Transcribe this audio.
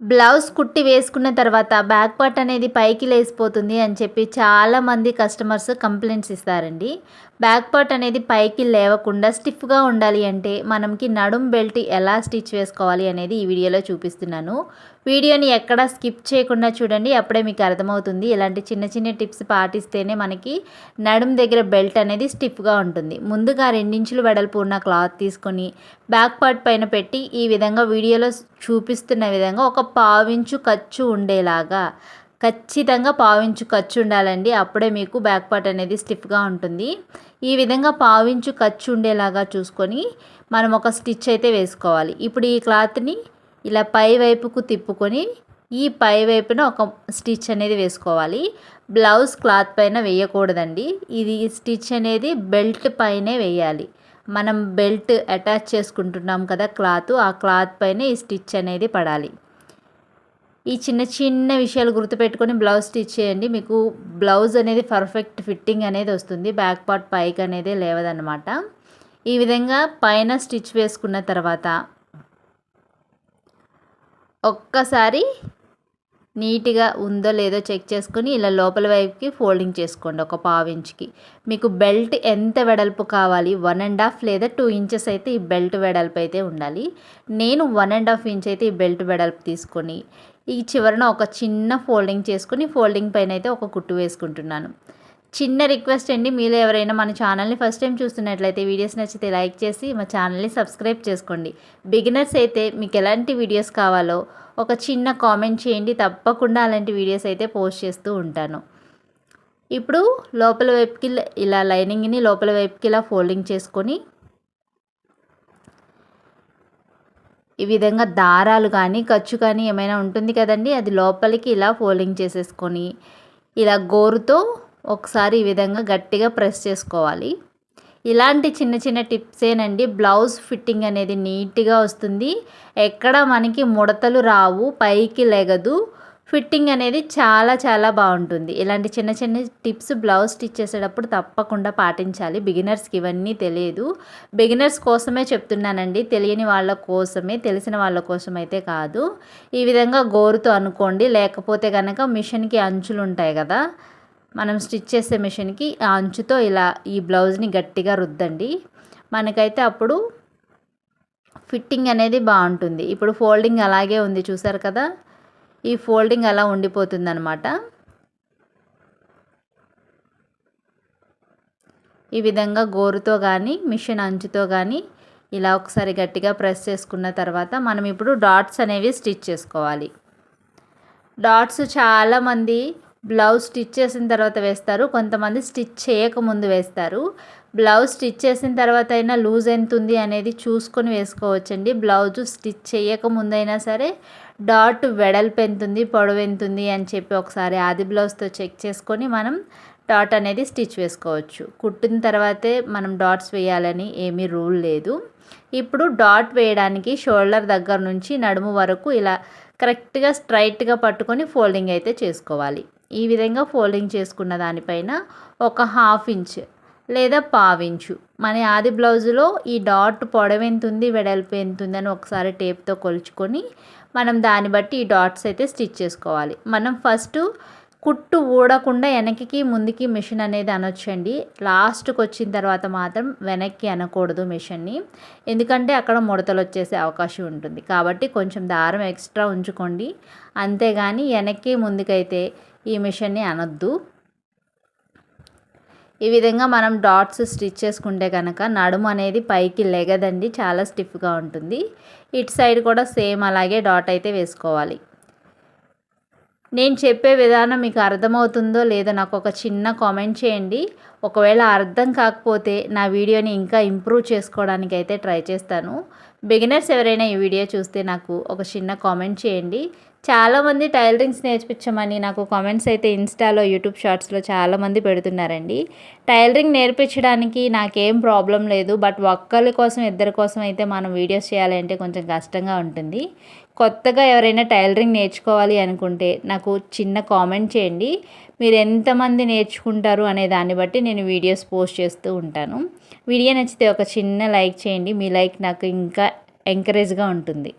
Blouse కుట్టి వేసుకున్న తర్వాత బ్యాక్ పార్ట్ అనేది పైకి లేసిపోతుంది అని చెప్పి చాలామంది కస్టమర్స్ కంప్లైంట్స్ ఇస్తారండి. బ్యాక్ పార్ట్ అనేది పైకి లేవకుండా స్టిఫ్గా ఉండాలి అంటే మనకి నడుం బెల్ట్ ఎలా స్టిచ్ వేసుకోవాలి అనేది ఈ వీడియోలో చూపిస్తున్నాను. వీడియోని ఎక్కడ స్కిప్ చేయకుండా చూడండి అప్పుడే మీకు అర్థమవుతుంది. ఇలాంటి చిన్న చిన్న టిప్స్ పాటిస్తేనే మనకి నడుం దగ్గర బెల్ట్ అనేది స్టిఫ్గా ఉంటుంది. ముందుగా రెండించులు వెడల్పు ఉన్న క్లాత్ తీసుకొని బ్యాక్ పార్ట్ పైన పెట్టి ఈ విధంగా వీడియోలో చూపిస్తున్న విధంగా ఒక పావించు ఖర్చు ఉండేలాగా. ఖచ్చితంగా పావించు ఖర్చు ఉండాలండి. అప్పుడే మీకు బ్యాక్ పార్ట్ అనేది స్టిఫ్గా ఉంటుంది. ఈ విధంగా పావించు ఖర్చు ఉండేలాగా చూసుకొని మనం ఒక స్టిచ్ అయితే వేసుకోవాలి. ఇప్పుడు ఈ క్లాత్ని ఇలా పై వైపుకు తిప్పుకొని ఈ పై వైపున ఒక స్టిచ్ అనేది వేసుకోవాలి. బ్లౌజ్ క్లాత్ పైన వేయకూడదండి. ఇది స్టిచ్ అనేది బెల్ట్ పైనే వేయాలి. మనం బెల్ట్ అటాచ్ చేసుకుంటున్నాం కదా క్లాత్ ఆ క్లాత్ పైన ఈ స్టిచ్ అనేది పడాలి. ఈ చిన్న చిన్న విషయాలు గుర్తుపెట్టుకొని బ్లౌజ్ స్టిచ్ చేయండి. మీకు బ్లౌజ్ అనేది పర్ఫెక్ట్ ఫిట్టింగ్ అనేది వస్తుంది. బ్యాక్ పార్ట్ పైకి అనేది లేవదన్నమాట. ఈ విధంగా పైన స్టిచ్ వేసుకున్న తర్వాత ఒక్కసారి నీట్గా ఉందో లేదో చెక్ చేసుకొని ఇలా లోపల వైపుకి ఫోల్డింగ్ చేసుకోండి ఒక పావు ఇంచుకి. మీకు బెల్ట్ ఎంత వెడల్పు కావాలి? వన్ అండ్ హాఫ్ లేదా టూ ఇంచెస్ అయితే ఈ బెల్ట్ వెడల్పు అయితే ఉండాలి. నేను వన్ అండ్ హాఫ్ ఇంచ్ అయితే ఈ బెల్ట్ వెడల్పు తీసుకొని ఈ చివరన ఒక చిన్న ఫోల్డింగ్ చేసుకుని ఫోల్డింగ్ పైన అయితే ఒక కుట్టు వేసుకుంటున్నాను. చిన్న రిక్వెస్ట్ అండి మీరు ఎవరైనా మన ఛానల్ని ఫస్ట్ టైం చూస్తున్నట్లయితే వీడియోస్ నచ్చితే లైక్ చేసి మా ఛానల్ని సబ్స్క్రైబ్ చేసుకోండి. బిగినర్స్ అయితే మీకు ఎలాంటి వీడియోస్ కావాలో ఒక చిన్న కామెంట్ చేయండి తప్పకుండా అలాంటి వీడియోస్ అయితే పోస్ట్ చేస్తూ ఉంటాను. ఇప్పుడు లోపల వైపుకి ఇలా లైనింగ్ని లోపల వైపుకి ఇలా ఫోల్డింగ్ చేసుకొని ఈ విధంగా దారాలు కానీ ఖర్చు కానీ ఏమైనా ఉంటుంది కదండి అది లోపలికి ఇలా ఫోల్డింగ్ చేసేసుకొని ఇలా గోరుతో ఒకసారి ఈ విధంగా గట్టిగా ప్రెస్ చేసుకోవాలి. ఇలాంటి చిన్న చిన్న టిప్సేనండి బ్లౌజ్ ఫిట్టింగ్ అనేది నీట్గా వస్తుంది. ఎక్కడ మనకి ముడతలు రావు పైకి లెగదు. ఫిట్టింగ్ అనేది చాలా చాలా బాగుంటుంది. ఇలాంటి చిన్న చిన్న టిప్స్ బ్లౌజ్ స్టిచ్ చేసేటప్పుడు తప్పకుండా పాటించాలి. బిగినర్స్కి ఇవన్నీ తెలియదు. బిగినర్స్ కోసమే చెప్తున్నానండి. తెలియని వాళ్ళ కోసమే తెలిసిన వాళ్ళ కోసం అయితే కాదు. ఈ విధంగా గోరుతో అనుకోండి. లేకపోతే కనుక మిషన్కి అంచులు ఉంటాయి కదా. మనం స్టిచ్ చేసే మిషన్కి ఆ అంచుతో ఇలా ఈ బ్లౌజ్ని గట్టిగా రుద్దండి. మనకైతే అప్పుడు ఫిట్టింగ్ అనేది బాగుంటుంది. ఇప్పుడు ఫోల్డింగ్ అలాగే ఉంది. చూసారు కదా? ఈ ఫోల్డింగ్ అలా ఉండిపోతుంది అనమాట ఈ విధంగా గోరుతో కానీ మిషన్ అంచుతో కానీ ఇలా ఒకసారి గట్టిగా ప్రెస్ చేసుకున్న తర్వాత మనం ఇప్పుడు డాట్స్ అనేవి స్టిచ్ చేసుకోవాలి. డాట్స్ చాలామంది బ్లౌజ్ స్టిచ్ చేసిన తర్వాత వేస్తారు కొంతమంది స్టిచ్ చేయకముందు వేస్తారు. బ్లౌజ్ స్టిచ్ చేసిన తర్వాత అయినా లూజ్ ఎంత ఉంది అనేది చూసుకొని వేసుకోవచ్చండి. బ్లౌజ్ స్టిచ్ చేయకముందైనా సరే డాట్ వెడల్పు ఎంతుంది పొడవు ఎంతుంది అని చెప్పి ఒకసారి ఆది బ్లౌజ్తో చెక్ చేసుకొని మనం డాట్ అనేది స్టిచ్ వేసుకోవచ్చు. కుట్టిన తర్వాతే మనం డాట్స్ వేయాలని ఏమీ రూల్ లేదు. ఇప్పుడు డాట్ వేయడానికి షోల్డర్ దగ్గర నుంచి నడుము వరకు ఇలా కరెక్ట్గా స్ట్రైట్గా పట్టుకొని ఫోల్డింగ్ అయితే చేసుకోవాలి. ఈ విధంగా ఫోల్డింగ్ చేసుకున్న దానిపైన ఒక హాఫ్ ఇంచ్ లేదా పావించు. మన ఆది బ్లౌజులో ఈ డాట్ పొడవు ఎంత ఉంది వెడల్పు ఎంత ఉందని ఒకసారి టేప్తో కొలుచుకొని మనం దాన్ని బట్టి ఈ డాట్స్ అయితే స్టిచ్ చేసుకోవాలి. మనం ఫస్ట్ కుట్టు ఊడకుండా వెనక్కి ముందుకి మిషన్ అనేది అనొచ్చండి. లాస్ట్కి వచ్చిన తర్వాత మాత్రం వెనక్కి అనకూడదు మిషన్ని. ఎందుకంటే అక్కడ ముడతలు వచ్చేసే అవకాశం ఉంటుంది. కాబట్టి కొంచెం దారం ఎక్స్ట్రా ఉంచుకోండి. అంతేగాని వెనక్కి ముందుకైతే ఈ మిషన్ని అనొద్దు. ఈ విధంగా మనం డాట్స్ స్టిచ్ చేసుకుంటే కనుక నడుము అనేది పైకి లెగదండి చాలా స్టిఫ్గా ఉంటుంది. ఇటు సైడ్ కూడా సేమ్ అలాగే డాట్ అయితే వేసుకోవాలి. నేను చెప్పే విధానం మీకు అర్థమవుతుందో లేదో నాకు ఒక చిన్న కామెంట్ చేయండి. ఒకవేళ అర్థం కాకపోతే నా వీడియోని ఇంకా ఇంప్రూవ్ చేసుకోవడానికి అయితే ట్రై చేస్తాను. బిగినర్స్ ఎవరైనా ఈ వీడియో చూస్తే నాకు ఒక చిన్న కామెంట్ చేయండి. చాలామంది టైలరింగ్స్ నేర్పించమని నాకు కామెంట్స్ అయితే ఇన్స్టాలో యూట్యూబ్ షార్ట్స్లో చాలామంది పెడుతున్నారండి. టైలరింగ్ నేర్పించడానికి నాకేం ప్రాబ్లం లేదు బట్ ఒక్కరి కోసం ఇద్దరి కోసం అయితే మనం వీడియోస్ చేయాలంటే కొంచెం కష్టంగా ఉంటుంది. కొత్తగా ఎవరైనా టైలరింగ్ నేర్చుకోవాలి అనుకుంటే నాకు చిన్న కామెంట్ చేయండి. మీరు ఎంతమంది నేర్చుకుంటారు అనే దాన్ని బట్టి నేను వీడియోస్ పోస్ట్ చేస్తూ ఉంటాను. వీడియో నచ్చితే ఒక చిన్న లైక్ చేయండి. మీ లైక్ నాకు ఇంకా ఎంకరేజ్గా ఉంటుంది.